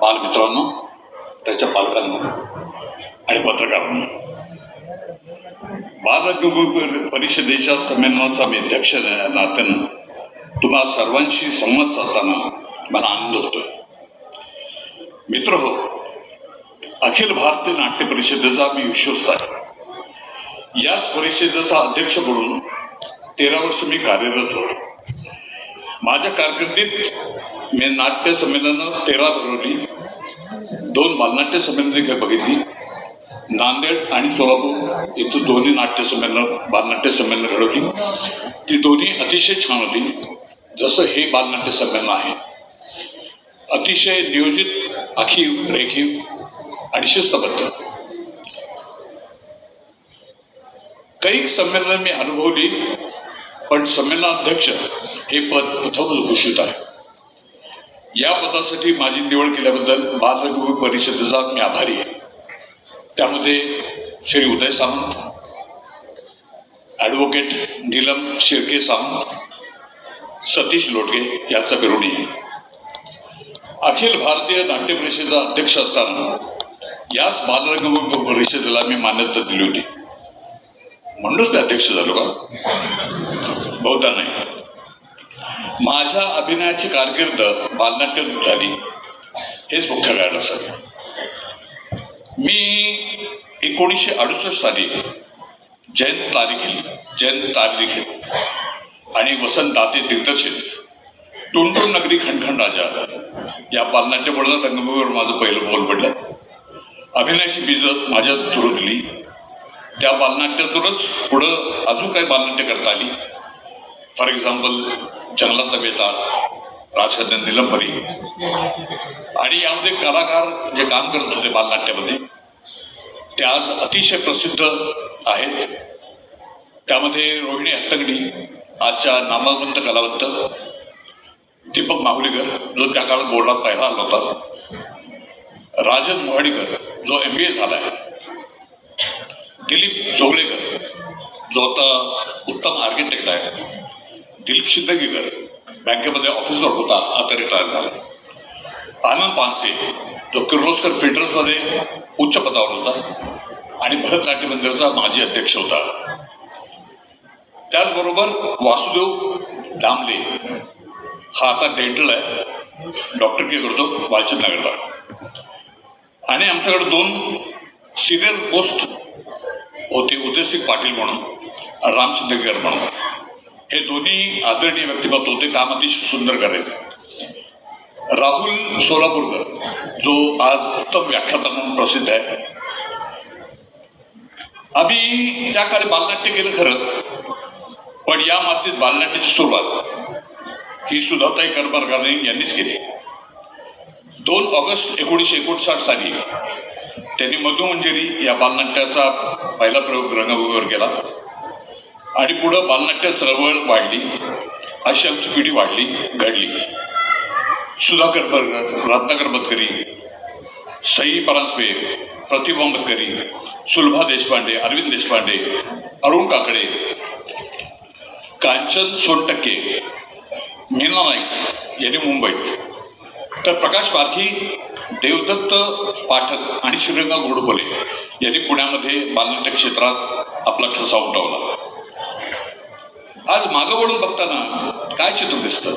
बालमित्रांनो त्याच्या पालकांनो आणि पत्रकारांना. बालरंगभूमी परिषदेच्या संमेलनाचा मी अध्यक्ष नात्यानं तुम्हा सर्वांशी संवाद साधताना मला आनंद होतोय. मित्र हो अखिल भारतीय नाट्य परिषदेचा मी विश्वस्त आहे. याच परिषदेचा अध्यक्ष म्हणून तेरा वर्ष मी कार्यरत होतो. माझ्या कारकिर्दीत मी नाट्य संमेलनं तेरा भरवली. दोन बालनाट्य संमेलन देखील बघितली. नांदेड आणि सोलापूर इथं दोन्ही नाट्य संमेलन बालनाट्य संमेलन घडवली. ती दोन्ही अतिशय छान होती. जसं हे बालनाट्य संमेलन आहे अतिशय नियोजित आखीव रेखीव आणि शिस्तबद्ध. कैक संमेलन मी अनुभवली. पण संमेलनाध्यक्ष हे पद प्रथमच घोषित आहे. या पदासाठी माझी निवड केल्याबद्दल बालरंगभूमी परिषदेचा मी आभारी आहे. त्यामध्ये श्री उदय सामंत ॲडव्होकेट नीलम शिर्के सामंत सतीश लोटगे यांचा विरोधी आहे अखिल भारतीय नाट्य परिषदेचा अध्यक्ष असताना याच बालरंगभूमी परिषदेला मी मान्यता दिली होती. म्हणूनच ते अध्यक्ष झालो का? बहुता नाही. माझ्या अभिनयाची कारकीर्द बालनाट्य झाली. हेच मुख्य कारण असावे मी एकोणीसशे अडुसष्ट साली जयंत तारीखील जयंत तारीखील आणि वसंत दाते दिग्दर्शित टुंटुन नगरी खणखण राजा. या बालनाट्यमुळे रंगभूमीवर माझं पहिलं बोल पडलं. अभिनयाची बीज माझ्यात रुजली त्या बालनाट्यातूनच पुढं अजून काही बालनाट्य करता आली. फॉर एक्झाम्पल जंगलाचा बेताळ राजकन्या निलंबरी. आणि यामध्ये कलाकार जे काम करत होते बालनाट्यामध्ये ते आज अतिशय प्रसिद्ध आहेत. त्यामध्ये रोहिणी हत्तगडी आजच्या नामवंत कलावंत दीपक माहुलीकर जो त्या काळात बोर्डात पहिला आला होता. राजन मोहाडीकर जो एम बी ए झाला आहे दिलीप जोगळेकर जो आता उत्तम आर्किटेक्ट आहे. दिलीप शिंदगीकर बँकेमध्ये ऑफिसर होता आता रिटायर झाला. आनंद पानसे जो किर्लोस्कर फिल्टर्समध्ये उच्च पदावर होता आणि भरतनाट्य मंदिराचा माजी अध्यक्ष होता. त्याचबरोबर वासुदेव दामले हा आता डेंटल आहे. डॉक्टर के करतो वालचंद नगरला आणि आमच्याकडे दोन सिनियर पोस्ट होते पाटील म्हणून राम शिंदेकर म्हणून. हे दोन्ही आदरणीय व्यक्तिमत्व होते काम अतिशय सुंदर करायचे. राहुल सोलापूरकर जो आज उत्तम व्याख्याता म्हणून प्रसिद्ध आहे. आम्ही त्या काळी बालनाट्य केलं खरं पण या मातीत बालनाट्याची सुरुवात ही सुधाताई करमरकरांनी यांनीच केली. दोन ऑगस्ट एकोणीसशे एकोणसाठ साली त्यांनी मधुमंजरी या बालनाट्याचा पहिला प्रयोग रंगभूमीवर केला. आणि पुढं बालनाट्य चळवळ वाढली. अशी आमची पिढी वाढली घडली. सुधाकर बर्गर रत्नाकर मतकरी सई परांजपे प्रतिभा मतकरी सुलभा देशपांडे अरविंद देशपांडे अरुण काकडे कांचन सोनटक्के मीना नाईक यांनी मुंबईत. तर प्रकाश पारखी देवदत्त पाठक आणि श्रीरंगा घोडपले यांनी पुण्यामध्ये बालनाट्य क्षेत्रात आपला ठसा उमटवला. आज मागं वळून बघताना काय चित्र दिसतं?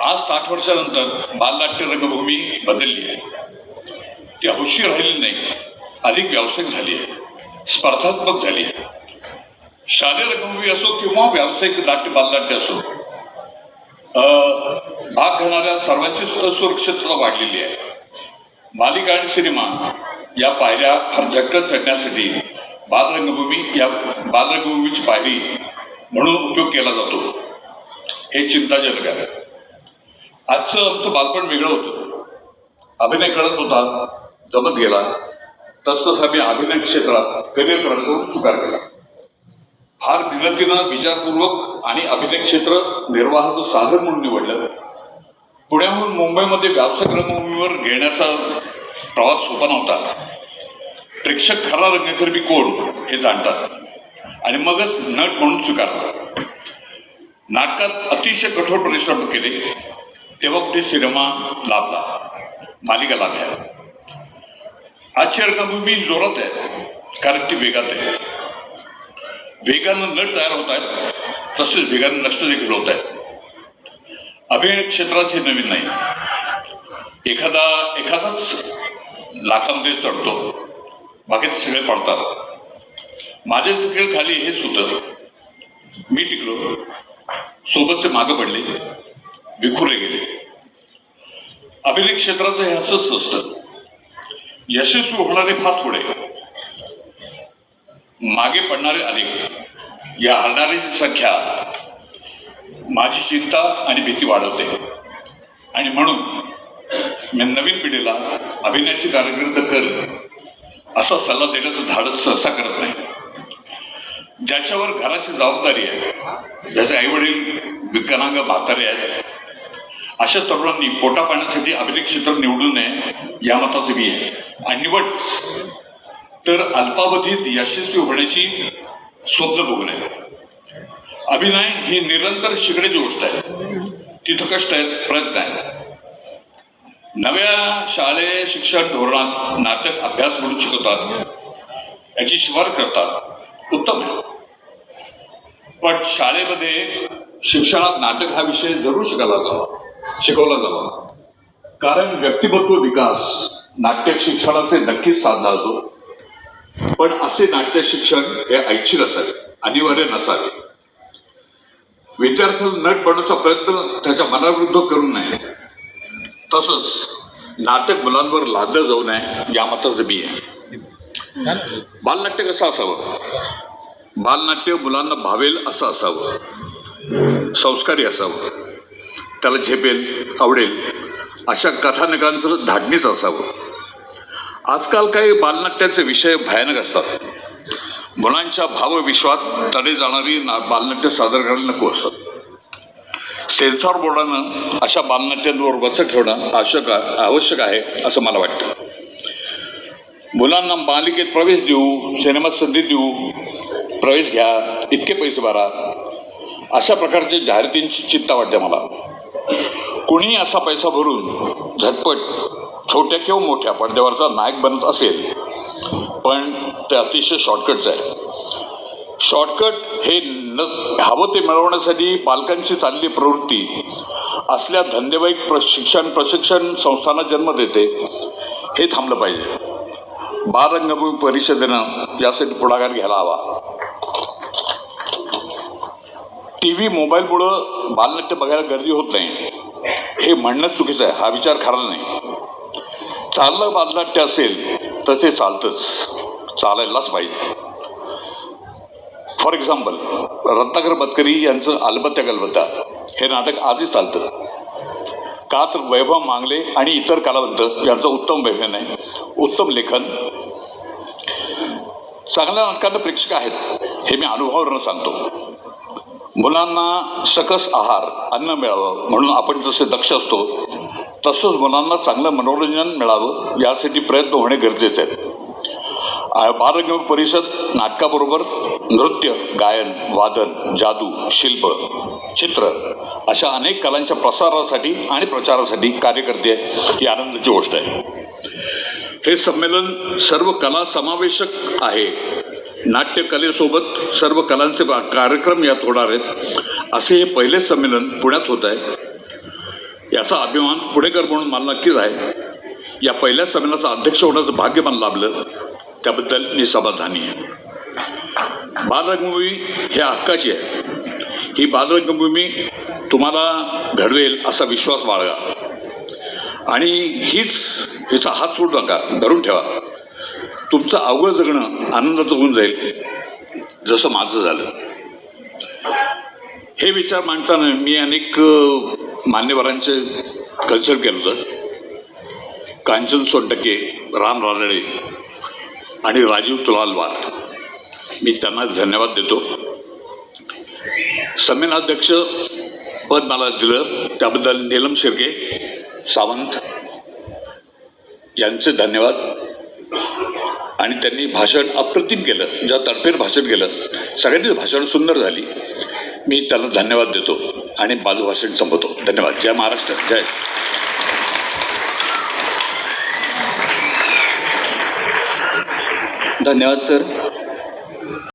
आज साठ वर्षानंतर बालनाट्य रंगभूमी बदलली आहे. ती हौशी राहिली नाही अधिक व्यावसायिक झाली आहे स्पर्धात्मक झाली आहे. शालेय रंगभूमी असो किंवा व्यावसायिक नाट्य बालनाट्य असो भाग घेणाऱ्या सर्वांची सुरक्षितता वाढलेली आहे. मालिका आणि सिनेमा या पायऱ्या फार झटकन चढण्यासाठी बालरंगभूमी या बालरंगभूमीची पायरी म्हणून उपयोग केला जातो. हे चिंताजनक आहे. आजचं आमचं बालपण वेगळं होतं. अभिनय करत होता जमत गेला. तसंच आम्ही अभिनय क्षेत्रात करिअर करण्याचा स्वीकार केला. फार विनंतीनं विचारपूर्वक आणि अभिनय क्षेत्र निर्वाहाचं साधन म्हणून निवडलं पुण्याहून मुंबईमध्ये व्यावसायिक रंगभूमीवर घेण्याचा प्रवास सोपा नव्हता. प्रेक्षक खरा रंगकर्मी कोण हे जाणतात. आणि मगच नट म्हणून स्वीकारतात. नाटकात अतिशय कठोर परिश्रम केले तेव्हा कुठे सिनेमा लाभला मालिका लाभल्या. आजची रंगभूमी जोरात आहे कारण ती वेगात आहे. वेगानं नट तयार होत आहेत तसेच वेगानं नष्ट देखील होत आहेत. अभिनय क्षेत्रात हे नवीन नाही. एखादा एखादाच लाखामध्ये चढतो. बाकीचे सगळे पडतात. माझे तिकडे खाली हेच होतं. मी टिकलो. सोबतचे मागं पडले. विखुरले गेले. अभिनय क्षेत्राचं हे असंच असतं. यशस्वी होणारे फार थोडे. मागे पडणारे अनेक या हरणाऱ्यांची संख्या माझी चिंता आणि भीती वाढवते. आणि म्हणून मी नवीन पिढीला अभिनयाची कारकीर्द कर असा सल्ला देण्याचं धाडस सहसा करत नाही. ज्याच्यावर घराची जबाबदारी आहे ज्याचे आई वडील विकलांग म्हातारे आहेत अशा तरुणांनी पोटा पाण्यासाठी अभिनय क्षेत्र निवडू नये या मताचे मी आहे. आणि निवड तर अल्पावधीत यशस्वी होण्याची स्वप्न बघू नये अभिनय ही निरंतर शिकण्याची गोष्ट आहे. तिथं कष्ट आहेत प्रयत्न आहे. नव्या शालेय शिक्षण धोरणात नाटक अभ्यास म्हणून शिकवतात. याची शिफार करतात. उत्तम आहे. पण शाळेमध्ये शिक्षणात नाटक हा विषय जरूर शिकायला जावा शिकवला जावा. कारण व्यक्तिमत्व विकास नाट्य शिक्षणाचे नक्कीच साधला जातो पण असे नाट्य शिक्षण हे ऐच्छिक असावे अनिवार्य नसावे. विद्यार्थ्याला नट बनवण्याचा प्रयत्न त्याच्या मनाविरुद्ध करू नये. तसंच नाटक मुलांवर लादलं जाऊ नये या मताचं बी आहे. बालनाट्य कसं असावं? बालनाट्य मुलांना भावेल असं असावं. संस्कारी असावं. त्याला झेपेल आवडेल अशा कथानकांचं धाडणीच असावं. आजकाल काही बालनाट्याचे विषय भयानक असतात. मुलांच्या भावविश्वात तडे जाणारी ना बालनाट्य सादर करायला नको असतात. सेन्सॉर बोर्डानं अशा बालनाट्यांवर वचक ठेवणं आवश्यक आवश्यक आहे असं मला वाटतं. मुलांना मालिकेत प्रवेश देऊ सिनेमात संधी देऊ प्रवेश घ्या इतके पैसे भरा अशा प्रकारच्या जाहिरातींची चिंता वाटते मला. कुणीही असा पैसा भरून झटपट छोट्या किंवा मोठ्या पडद्यावरचा नायक बनत असेल. पण ते अतिशय शॉर्टकटचं आहे. शॉर्टकट हे न हवं ते मिळवण्यासाठी पालकांची चाललेली प्रवृत्ती असल्या धंदेवाईक प्रशिक्षण प्रशिक्षण संस्थांना जन्म देते हे थांबलं पाहिजे. बालरंगभूमी परिषदेनं यासाठी पुढाकार घ्यायला हवा. टी व्ही मोबाईलमुळं बालनाट्य बघायला गर्दी होत नाही. हे म्हणणंच चुकीचं आहे. हा विचार खरा नाही. चाललं बालनाट्य असेल तर ते चालतंच. चालायलाच पाहिजे. फॉर एक्झाम्पल रत्नाकर बतकरी यांचं अलबत्या गलबत्ता हे नाटक आजही चालतं. का तर वैभव मांगले आणि इतर कलावंत यांचं उत्तम वैभव आहे उत्तम लेखन. चांगल्या नाटकांना प्रेक्षक आहेत हे मी अनुभवावरून सांगतो. मुलांना सकस आहार अन्न मिळावं म्हणून आपण जसे दक्ष असतो तसंच मुलांना चांगलं मनोरंजन मिळावं यासाठी प्रयत्न होणे गरजेचे आहेत. आ- बालरंग परिषद नाटकाबरोबर नृत्य गायन वादन जादू शिल्प चित्र अशा अनेक कलांच्या प्रसारासाठी आणि प्रचारासाठी कार्य करते ही आनंदाची गोष्ट आहे. हे संमेलन सर्व कला समावेशक आहे. नाट्यकलेसोबत सर्व कलांचे बा- कार्यक्रम यात होणार आहेत. असे हे पहिले संमेलन पुण्यात होत आहे. याचा अभिमान पुणेकर म्हणून मला नक्कीच आहे. या पहिल्या संमेलनाचं अध्यक्ष होण्याचं भाग्य मला लाभलं. त्याबद्दल मी समाधानी आहे. बालरंगभूमी हे हक्काची आहे. ही बालरंगभूमी तुम्हाला घडवेल असा विश्वास बाळगा. आणि हीच हिचा हात सोडू नका धरून ठेवा. तुमचं अवघड जगणं आनंदाचं होऊन जाईल जसं माझं झालं. हे विचार मांडताना मी अनेक मान्यवरांचे कन्सल्ट केलं होतं कांचन सोनटके राम रानडे आणि राजीव तुलालवार. मी त्यांना धन्यवाद देतो. संमेलनाध्यक्ष पद मला दिलं. त्याबद्दल नीलम शिर्के सावंत यांचे धन्यवाद. आणि त्यांनी भाषण अप्रतिम केलं. ज्या तडफेर भाषण केलं सगळ्यांनीच भाषण सुंदर झाली. मी त्याला धन्यवाद देतो आणि माझं भाषण संपवतो. धन्यवाद. जय महाराष्ट्र. जय. धन्यवाद सर.